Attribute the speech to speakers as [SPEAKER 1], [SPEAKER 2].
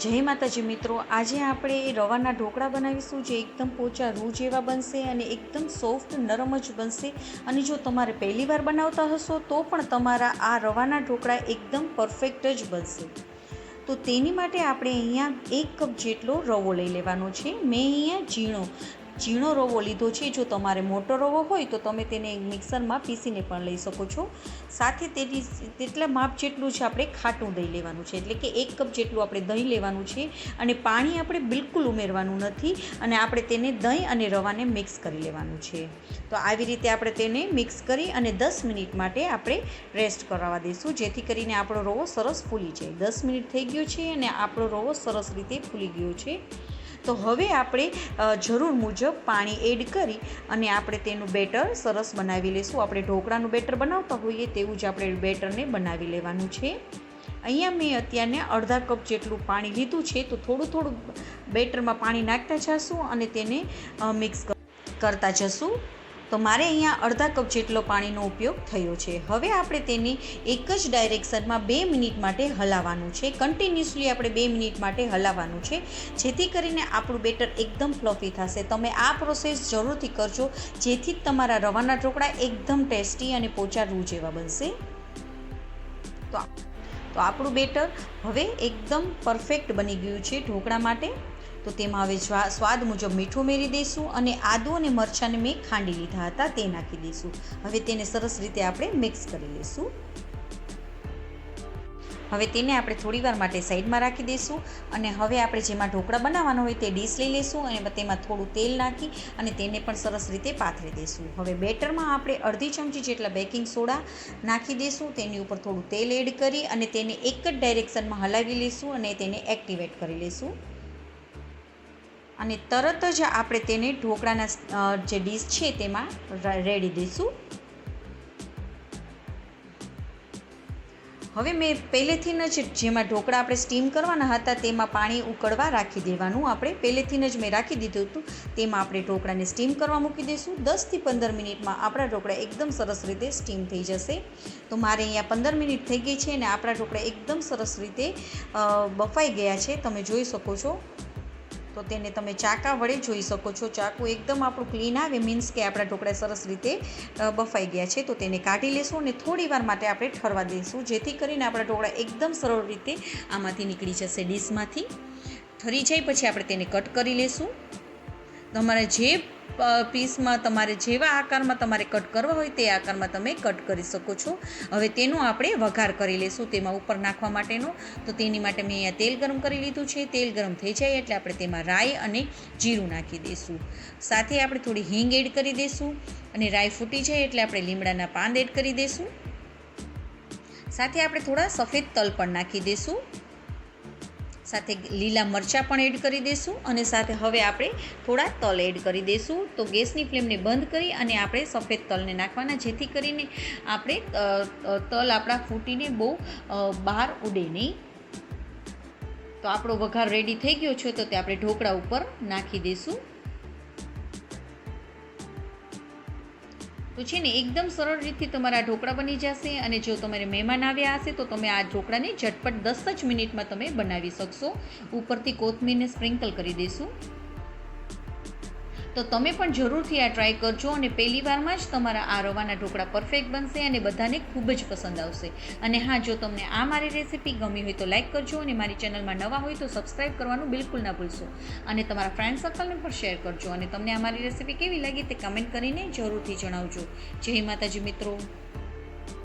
[SPEAKER 1] જય માતાજી મિત્રો, આજે આપણે રવાના ઢોકળા બનાવીશું જે એકદમ પોચા રૂ જેવા બનશે અને એકદમ સોફ્ટ, નરમ જ બનશે. અને જો તમારે પહેલી વાર બનાવતા હશો, તો પણ તમારા આ રવાના ઢોકળા એકદમ પરફેક્ટ જ બનશે. તો તેની માટે આપણે અહીંયા એક કપ જેટલો રવો લઈ લેવાનો છે. મેં અહીંયા ઝીણો ઝીણો રવો લીધો છે. જો તમારે મોટો રવો હોય તો તમે તેને મિક્સરમાં પીસીને પણ લઈ શકો છો. સાથે તેની તેટલા માપ જેટલું છે આપણે ખાટું દહીં લેવાનું છે. એટલે કે એક કપ જેટલું આપણે દહીં લેવાનું છે અને પાણી આપણે બિલકુલ ઉમેરવાનું નથી અને આપણે તેને દહીં અને રવાને મિક્સ કરી લેવાનું છે. તો આવી રીતે આપણે તેને મિક્સ કરી અને દસ મિનિટ માટે આપણે રેસ્ટ કરાવવા દઈશું. જેથી કરીને આપણો રવો સરસ ફૂલી જાય. દસ મિનિટ થઈ ગયો છે અને આપણો રવો સરસ રીતે ફૂલી ગયો છે. તો હવે આપણે જરૂર મુજબ પાણી એડ કરી અને આપણે તેનું બેટર સરસ બનાવી લઈશું. આપણે ઢોકળાનું બેટર બનાવતા હોઈએ તેવું જ આપણે બેટરને બનાવી લેવાનું છે. અહીંયા મેં અત્યારને અડધા કપ જેટલું પાણી લીધું છે, તો થોડું થોડું બેટરમાં પાણી નાખતા જશું અને તેને મિક્સ કરતા જશું. તો મારે અહીંયા અડધા કપ જેટલો પાણીનો ઉપયોગ થયો છે. હવે આપણે તેને એક જ ડાયરેક્શનમાં બે મિનિટ માટે હલાવવાનું છે. કન્ટિન્યુઅસલી આપણે બે મિનિટ માટે હલાવવાનું છે. જેથી કરીને આપણું બેટર એકદમ ફ્લફી થશે. તમે આ પ્રોસેસ જરૂરથી કરજો. જેથી તમારા રવાના ઢોકળા એકદમ ટેસ્ટી અને પોચા જેવા બનશે. તો આપણું બેટર હવે એકદમ પરફેક્ટ બની ગયું છે ઢોકળા માટે. તો તેમાં હવે સ્વા- સ્વાદ મુજબ મીઠું ઉમેરી દઈશું અને આદુ અને મરચાંને મેં ખાંડી લીધા હતા, તે નાખી દઈશું. હવે તેને સરસ રીતે આપણે મિક્સ કરી લઈશું. હવે તેને આપણે થોડીવાર માટે સાઈડમાં રાખી દઈશું અને હવે આપણે જેમાં ઢોકળા બનાવવાનો હોય તે ડીશ લઈ લઈશું અને તેમાં થોડું તેલ નાખી અને તેને પણ સરસ રીતે પાથરી દઈશું. હવે બેટરમાં આપણે અડધી ચમચી જેટલા બેકિંગ સોડા નાખી દઈશું, તેની ઉપર થોડું તેલ એડ કરી અને તેને એક જ ડાયરેક્શનમાં હલાવી લઈશું અને તેને એક્ટિવેટ કરી લઈશું. અને તરત જ આપણે તેને ઢોકળાના જે ડીશ છે તેમાં રેડી દઈશું. હવે મેં પહેલેથી જ જેમાં ઢોકળા આપણે સ્ટીમ કરવાના હતા તેમાં પાણી ઉકળવા રાખી દેવાનું. આપણે પહેલેથી જ મેં રાખી દીધું હતું. તેમાં આપણે ઢોકળાને સ્ટીમ કરવા મૂકી દઈશું. દસથી પંદર મિનિટમાં આપણા ઢોકળા એકદમ સરસ રીતે સ્ટીમ થઈ જશે. તો મારે અહીંયા પંદર મિનિટ થઈ ગઈ છે અને આપણા ઢોકળા એકદમ સરસ રીતે બફાઈ ગયા છે. તમે જોઈ શકો છો. તો તેને તમે ચાકા વડે જોઈ શકો છો. ચાકુ એકદમ આપણું ક્લીન આવે મીન્સ કે આપણા ઢોકળા સરસ રીતે બફાઈ ગયા છે. તો તેને કાઢી લેશું અને થોડી વાર માટે આપણે ઠરવા દઈશું, જેથી કરીને આપણા ઢોકળા એકદમ સરળ રીતે આમાંથી નીકળી જશે ડીશમાંથી. ઠરી જાય પછી આપણે તેને કટ કરી લેશું. તમારે જે પીસમાં તમારે જેવા આકારમાં તમારે કટ કરવા હોય તે આકારમાં તમે કટ કરી શકો છો. હવે તેનો આપણે વઘાર કરી લઈશું તેમાં ઉપર નાખવા માટેનો. તો તેની માટે મેં અહીંયા તેલ ગરમ કરી લીધું છે. તેલ ગરમ થઈ જાય એટલે આપણે તેમાં રાઈ અને જીરું નાખી દઈશું સાથે આપણે થોડી હિંગ એડ કરી દઈશું અને રાઈ ફૂટી જાય એટલે આપણે લીમડાના પાન એડ કરી દઈશું સાથે આપણે થોડા સફેદ તલ પણ નાખી દઈશું સાથે લીલા મરચાં પણ એડ કરી દઈશું અને સાથે હવે આપણે થોડા તલ એડ કરી દઈશું તો ગેસની ફ્લેમને બંધ કરી અને આપણે સફેદ તલને નાખવાના, જેથી કરીને આપણે તલ આપણા ફૂટીને બહુ બહાર ઉડે નહીં. તો આપણો વઘાર રેડી થઈ ગયો છે તો તે આપણે ઢોકળા ઉપર નાખી દઈશું તો છે ને, એકદમ સરળ રીતથી તમારા ઢોકળા બની જશે અને જો તમારે મહેમાન આવ્યા હશે, તો તમે આ ઢોકળાને ઝટપટ દસ જ મિનિટમાં તમે બનાવી શકશો. ઉપરથી કોથમીરને સ્પ્રિંકલ કરી દઈશું તો તમે પણ જરૂરથી આ ટ્રાય કરજો અને પહેલી વારમાં જ તમારા આ રવાના ઢોકળા પરફેક્ટ બનશે અને બધાને ખૂબ જ પસંદ આવશે. અને હા, જો તમને આ મારી રેસીપી ગમી હોય તો લાઇક કરજો અને મારી ચેનલમાં નવા હોય તો સબસ્ક્રાઈબ કરવાનું બિલકુલ ના ભૂલશો. અને તમારા ફ્રેન્ડ સર્કલને પણ શેર કરજો અને તમને આ મારી રેસીપી કેવી લાગી તે કમેન્ટ કરીને જરૂરથી જણાવજો. જય માતાજી મિત્રો.